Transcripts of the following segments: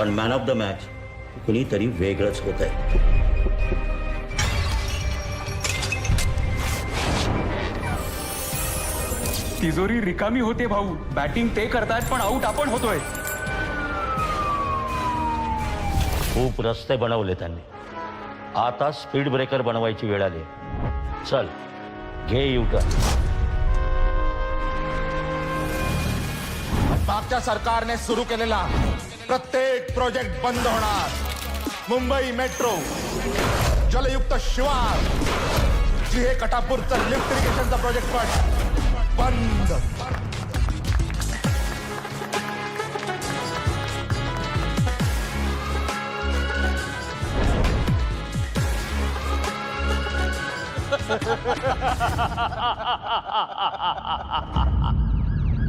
पण man of the match कुणीतरी वेगळंच होत आहे तिजोरी रिकामी होते भाऊ. बॅटिंग ते करतायत पण आऊट आपण होतोय. खूप रस्ते बनवले त्यांनी. आता स्पीड ब्रेकर बनवायची वेळ आली. चल घे युटर्न मागच्या सरकारने सुरू केलेला प्रत्येक प्रोजेक्ट बंद होणार. मुंबई मेट्रो जलयुक्त शिवार. जी हे कटापूरचं लिफ्ट इरिगेशनचा प्रोजेक्ट पण बंद.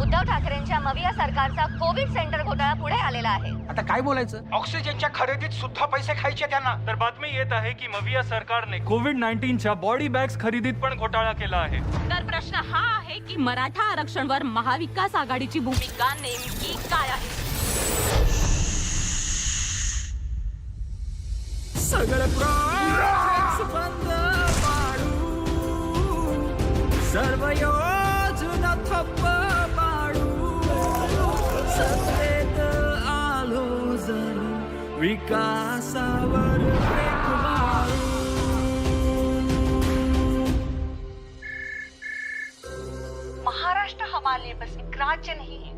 उद्धव ठाकरेंच्या मविया सरकारचा कोविड सेंटर घोटाळा पुढे आलेला आहे. आता काय बोलायचं? ऑक्सिजनच्या खरेदीत सुद्धा पैसे खायचे त्यांना. तर बातमी येत आहे की मविया सरकारने कोविड नाईन्टीनच्या बॉडी बॅग्स खरेदीत पण घोटाळा केला आहे. तर प्रश्न हा आहे की मराठा आरक्षणवर महाविकास आघाडीची भूमिका नेमकी काय आहे? सगळं सर्व विकासावर महाराष्ट्र हमारे लिए बस एक राज्य नहीं है।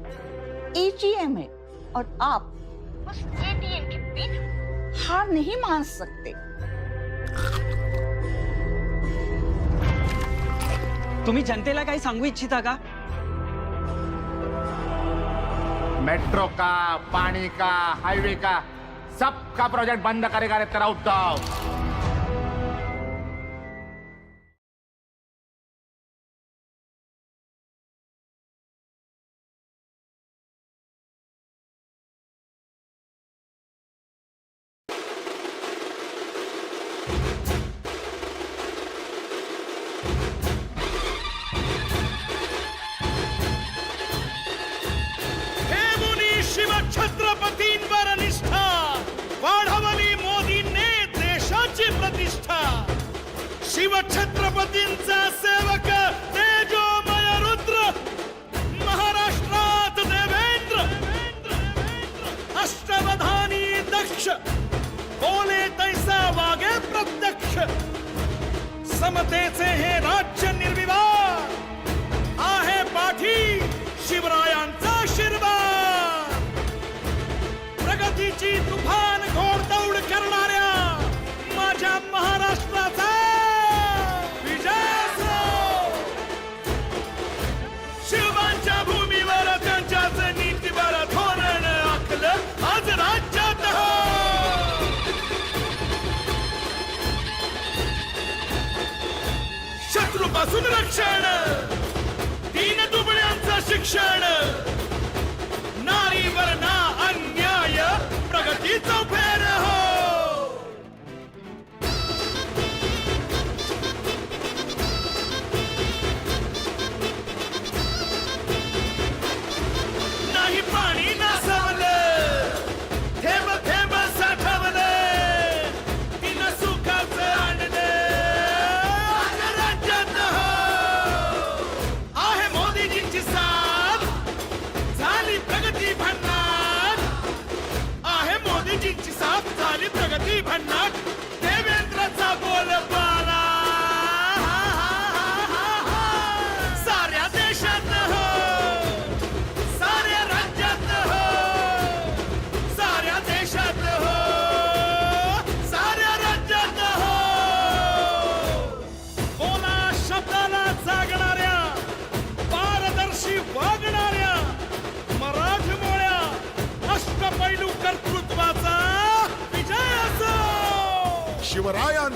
एजीएम है और आप उस एटीएम के बिना हार नहीं मान सकते। तुम्ही जनतेला काही सांगू इच्छिता का? मेट्रो का पानी का हाईवे का? सबका प्रोजेक्ट बंद करेगा रे तेरा उद्धव शिवछत्रपतींचा सेवक तेजोमय रुद्र महाराष्ट्रात देवेंद्र. अष्टवधानी दक्ष बोले तैसा वागे प्रत्यक्ष. समतेचे हे राज्य ಶಿಕ್ಷಣ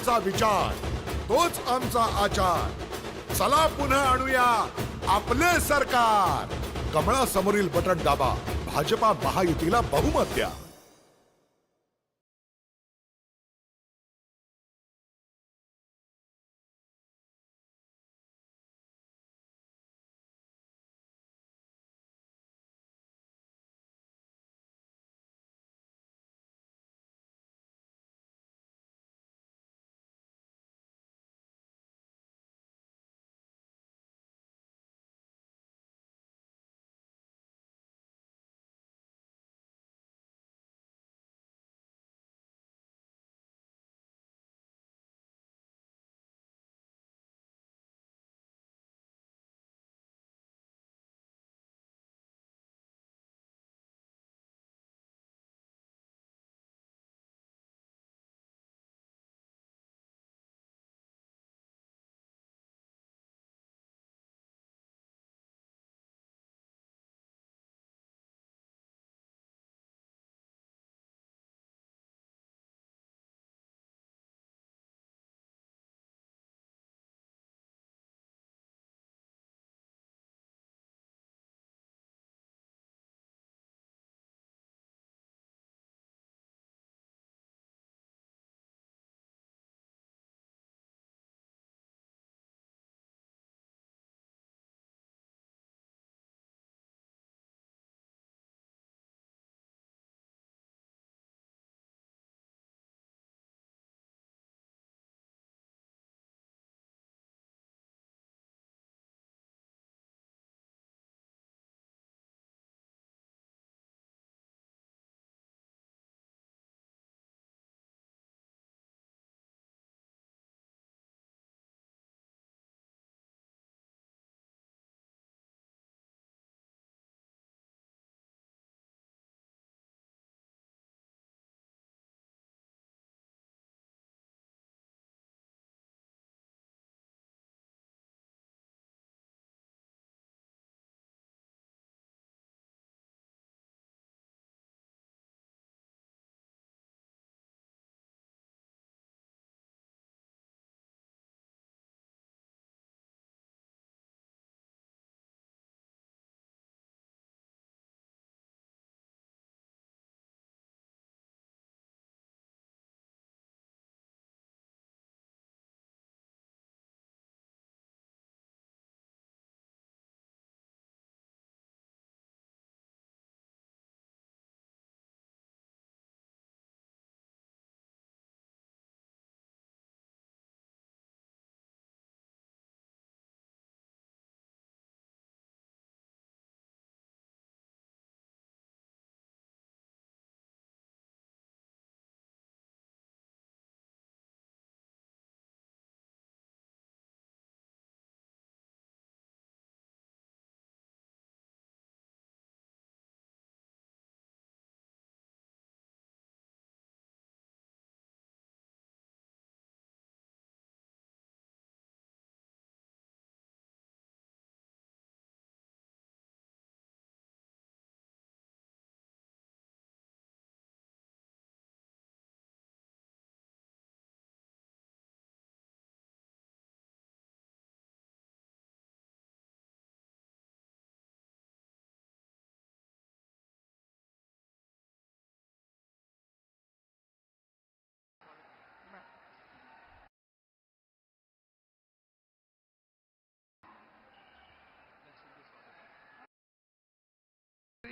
आमचा विचार तोच आमचा आचार. चला पुन्हा आणूया आपले सरकार. कमळासमोरील बटन दाबा. भाजपा महायुतीला बहुमत द्या.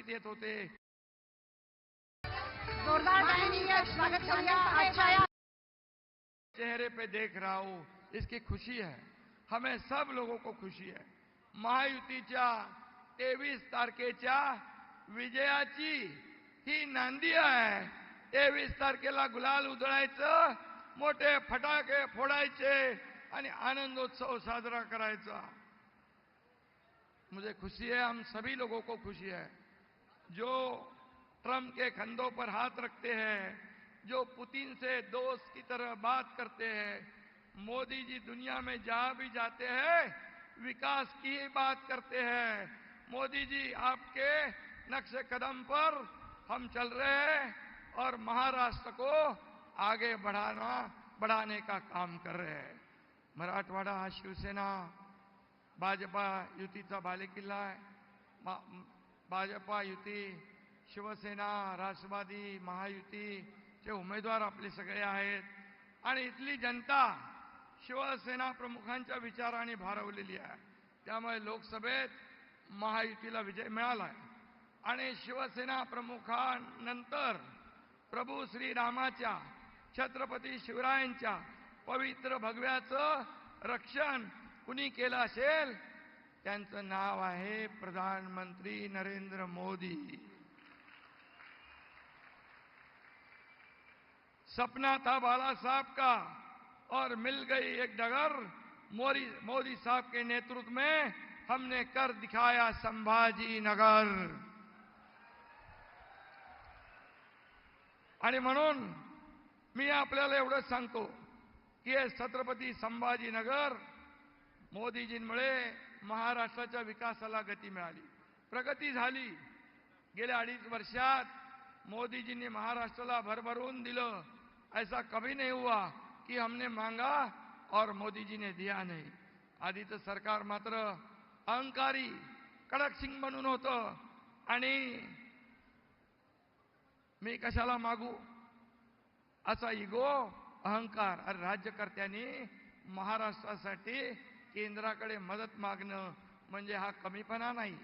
येत होते। चेहरे पे देख रहा हूँ इसकी खुशी है। हमें सब लोगों को खुशी आहे महायुतीच्या तेवीस तारखेच्या विजयाची ही नांदी आहे तेवीस तारखेला गुलाल उधळायचं मोठे फटाके फोडायचे आणि आनंदोत्सव साजरा करायचा। मुझे खुशी है हम सभी लोगों को खुशी है। जो ट्रंप के कंधों पर हाथ रखते हैं, जो पुतिन से दोस्त की तरह बात करते हैं, मोदी जी दुनिया में जहाँ भी जाते हैं, विकास की बात करते हैं। मोदी जी, आपके नक्शे कदम पर हम चल रहे हैं और महाराष्ट्र को आगे बढ़ाना, बढ़ाने का काम कर रहे हैं। मराठवाडा शिवसेना, भाजपा युतीचा बालेकिल्ला आहे मा- भाजपा युती शिवसेना राष्ट्रवादी महायुतीचे उमेदवार आपले सगळे आहेत. आणि इथली जनता शिवसेना प्रमुखांच्या विचाराने भारवलेली आहे. त्यामुळे लोकसभेत महायुतीला विजय मिळाला आहे आणि शिवसेना प्रमुखानंतर प्रभू श्रीरामाच्या छत्रपती शिवरायांच्या पवित्र भगव्याचं रक्षण कुणी केलं असेल? त्यांचं नाव आहे प्रधानमंत्री नरेंद्र मोदी. सपना था बाला साहब का और मिल गई एक डगर मोदी मोदी साहब के नेतृत्व में हमने कर दिखाया संभाजी नगर. आणि म्हणून मी आपल्याला एवढंच सांगतो की हे छत्रपती संभाजीनगर मोदीजींमुळे महाराष्ट्राच्या विकासाला गती मिळाली. प्रगती झाली. गेल्या अडीच वर्षात मोदीजींनी महाराष्ट्राला भरभरून दिलं. ऐसा कभी नाही हुआ की हमने मांगा और मोदीजीने ने दिया नाही. आधीचं सरकार मात्र अहंकारी कडक सिंग म्हणून होतं. आणि मी कशाला मागू? असा इगो अहंकार अरे राज्यकर्त्यांनी महाराष्ट्रासाठी केंद्राकडे मदत मागणं म्हणजे हा कमीपणा नाही.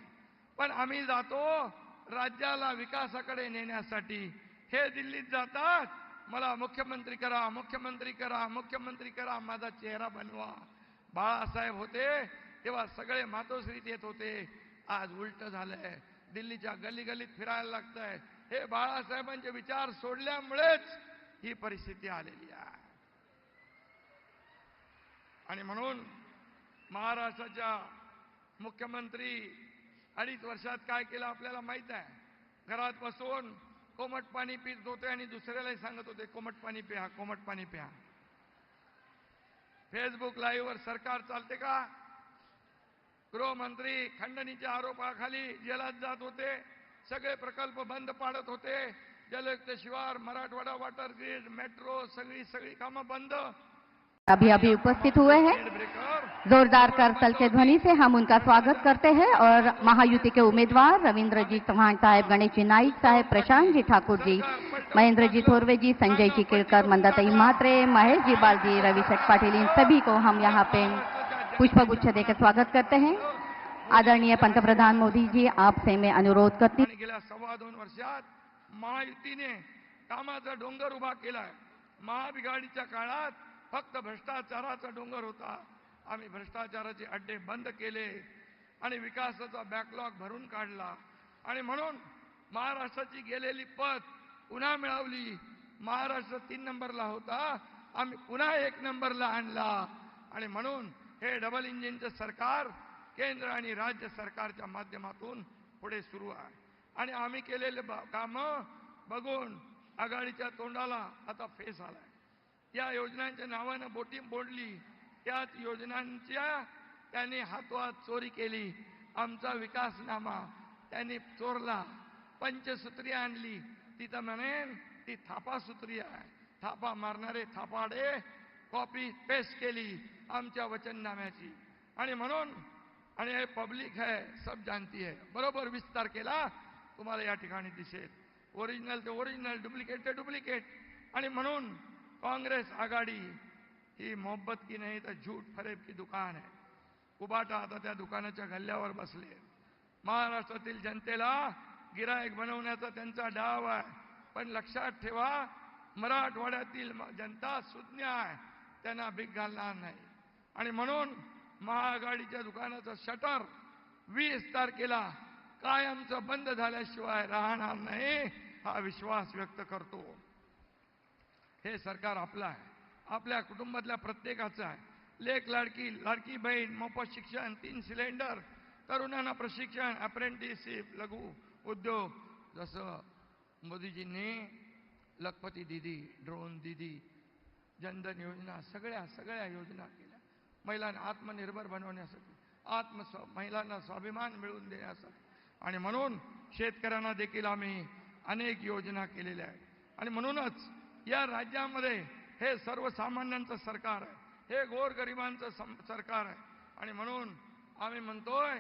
पण आम्ही जातो राज्याला विकासाकडे नेण्यासाठी. हे दिल्लीत जातात. मला मुख्यमंत्री करा मुख्यमंत्री करा मुख्यमंत्री करा माझा चेहरा बनवा. बाळासाहेब होते तेव्हा सगळे मातोश्रीत येत होते. आज उलट झालंय. दिल्लीच्या गल्ली गल्लीत फिरायला लागतंय. हे बाळासाहेबांचे विचार सोडल्यामुळेच ही परिस्थिती आलेली आहे. आणि म्हणून महाराष्ट्राच्या मुख्यमंत्री अडीच वर्षात काय केलं आपल्याला माहीत आहे? घरात बसून कोमट पाणी पित होते आणि दुसऱ्यालाही सांगत होते कोमट पाणी प्या कोमट पाणी प्या. फेसबुक लाईव्हवर सरकार चालते का? गृहमंत्री खंडणीच्या आरोपाखाली जेलात जात होते सगळे प्रकल्प बंद पाडत होते जलयुक्त शिवार मराठवाडा वॉटर ग्रीड मेट्रो सगळी सगळी कामं बंद. अभी अभी उपस्थित हुए हैं। जोरदार करतल के ध्वनि से हम उनका स्वागत करते हैं और महायुति के उम्मीदवार रविंद्र जी चौहान साहब, गणेश जी नाइक साहब, प्रशांत जी ठाकुर जी महेंद्र जी थोरवे जी, संजय जी केलकर, मंदाताई म्हात्रे महेश जी बालजी रवि शेठ पाटिल, इन सभी को हम यहाँ पे पुष्पगुच्छ देकर स्वागत करते हैं। आदरणीय पंतप्रधान मोदी जी, आपसे मैं अनुरोध करती वर्षात महायुतीने कामाचा डोंगर उभा फक्त भ्रष्टाचाराचा डोंगर होता. आम्ही भ्रष्टाचाराचे अड्डे बंद केले आणि विकासाचा बॅकलॉग भरून काढला. आणि म्हणून महाराष्ट्राची गेलेली पत पुन्हा मिळवली. महाराष्ट्र तीन नंबरला होता. आम्ही पुन्हा एक नंबरला आणला. आणि म्हणून हे डबल इंजिनचं सरकार केंद्र आणि राज्य सरकारच्या माध्यमातून पुढे सुरू आहे. आणि आम्ही केलेले कामं बघून आघाडीच्या तोंडाला आता फेस आलाय. या योजनांच्या नावानं बोटी बोडली त्याच योजनांच्या त्यांनी हातोहात चोरी केली. आमचा विकासनामा त्यांनी चोरला. पंचसूत्री आणली. तिथं म्हणेन ती थापासूत्री आहे. थापा मारणारे थापाडे कॉपी पेस्ट केली आमच्या वचननाम्याची. आणि म्हणून आणि हे पब्लिक है सब जानती है बरोबर विस्तार केला तुम्हाला या ठिकाणी दिसेल. ओरिजिनल ते ओरिजिनल डुप्लिकेट ते डुप्लिकेट आणि म्हणून काँग्रेस आघाडी ही मोहब्बत की नाही तर झूठ फरेब की दुकान आहे उबाटा आता त्या दुकानाच्या गल्ल्यावर बसले। महाराष्ट्रातील जनतेला गिरायक बनवण्याचा त्यांचा डाव आहे। पण लक्षात ठेवा मराठवाड्यातील म- जनता सुज्ञ आहे त्यांना भीक घालणार नाही। आणि म्हणून महाआघाडीच्या दुकानाचं शटर वीस तारखेला कायमचं बंद झाल्याशिवाय राहणार नाही हा विश्वास व्यक्त करतो। हे सरकार आपलं आहे. आपल्या कुटुंबातल्या प्रत्येकाचं आहे. लेख लाडकी लाडकी बहीण मोफत शिक्षण तीन सिलेंडर तरुणांना प्रशिक्षण अप्रेंटिसशिप लघु उद्योग. जसं मोदीजींनी लखपती दिदी ड्रोन दिदी जनधन योजना सगळ्या सगळ्या योजना केल्या. महिलांना आत्मनिर्भर बनवण्यासाठी आत्म महिलांना स्वाभिमान मिळवून देण्यासाठी. आणि म्हणून शेतकऱ्यांना देखील आम्ही अनेक योजना केलेल्या आहेत. आणि म्हणूनच या राज्यामध्ये हे सर्वसामान्यांचं सरकार आहे. हे गोरगरिबांचं सम सरकार आहे. आणि म्हणून आम्ही म्हणतोय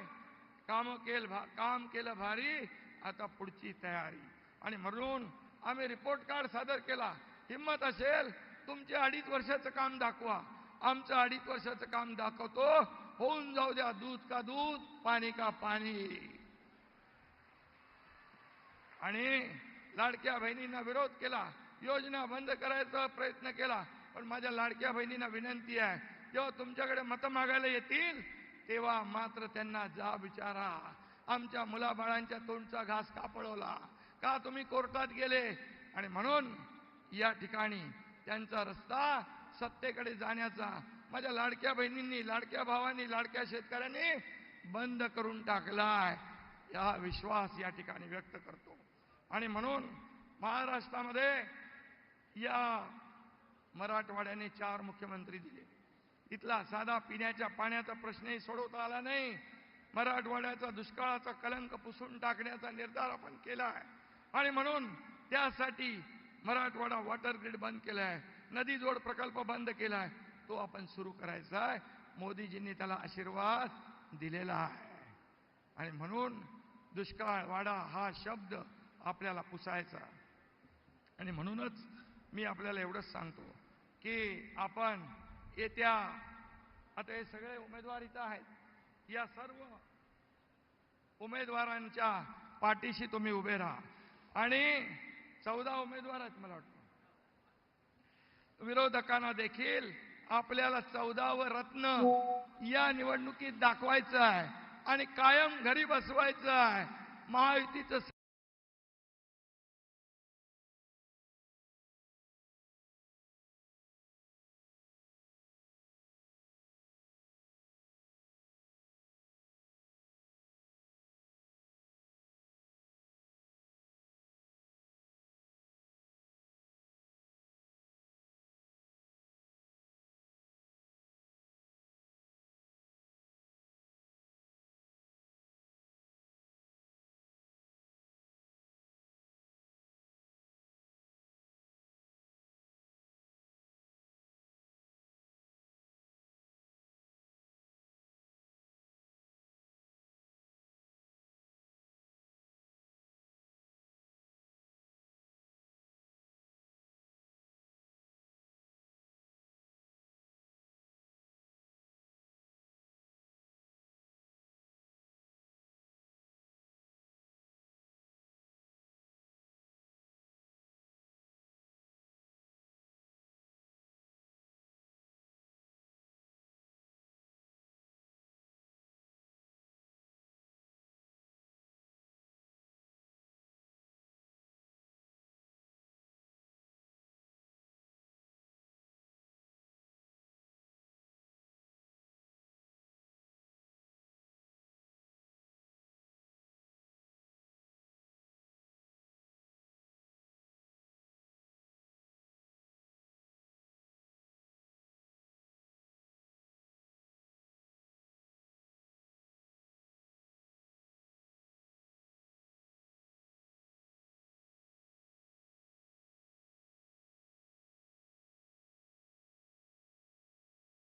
काम केल भा काम केलं भारी आता पुढची तयारी. आणि म्हणून आम्ही रिपोर्ट कार्ड सादर केला. हिंमत असेल तुमचे अडीच वर्षाचं काम दाखवा. आमचं अडीच वर्षाचं काम दाखवतो. होऊन जाऊ द्या दूध का दूध पाणी का पाणी. आणि लाडक्या बहिणींना विरोध केला. योजना बंद करायचा प्रयत्न केला. पण माझ्या लाडक्या बहिणींना विनंती आहे जेव्हा तुमच्याकडे मतं मागायला येतील तेव्हा मात्र त्यांना जा विचारा. आमच्या मुलाबाळांच्या तोंडचा घास का पळवला का तुम्ही कोर्टात गेले? आणि म्हणून या ठिकाणी त्यांचा रस्ता सत्तेकडे जाण्याचा माझ्या लाडक्या बहिणींनी लाडक्या भावांनी लाडक्या शेतकऱ्यांनी बंद करून टाकलाय. या विश्वास या ठिकाणी व्यक्त करतो. आणि म्हणून महाराष्ट्रामध्ये या मराठवाड्याने चार मुख्यमंत्री दिले. इथला साधा पिण्याच्या पाण्याचा प्रश्नही सोडवता आला नाही. मराठवाड्याचा दुष्काळाचा कलंक पुसून टाकण्याचा निर्धार आपण केला आहे. आणि म्हणून त्यासाठी मराठवाडा वॉटर ग्रीड बंद केला आहे. नदी जोड प्रकल्प बंद केला आहे. तो आपण सुरू करायचा आहे. मोदीजींनी त्याला आशीर्वाद दिलेला आहे. आणि म्हणून दुष्काळ वाडा हा शब्द आपल्याला पुसायचा आणि म्हणूनच मी आपल्याला एवढंच सांगतो की आपण येत्या आता हे सगळे उमेदवार इथं आहेत या सर्व उमेदवारांच्या पाठीशी तुम्ही उभे राहा. आणि चौदा उमेदवार आहेत मला वाटतं. विरोधकांना देखील आपल्याला चौदावं रत्न या निवडणुकीत दाखवायचं आहे आणि कायम घरी बसवायचं आहे. महायुतीचं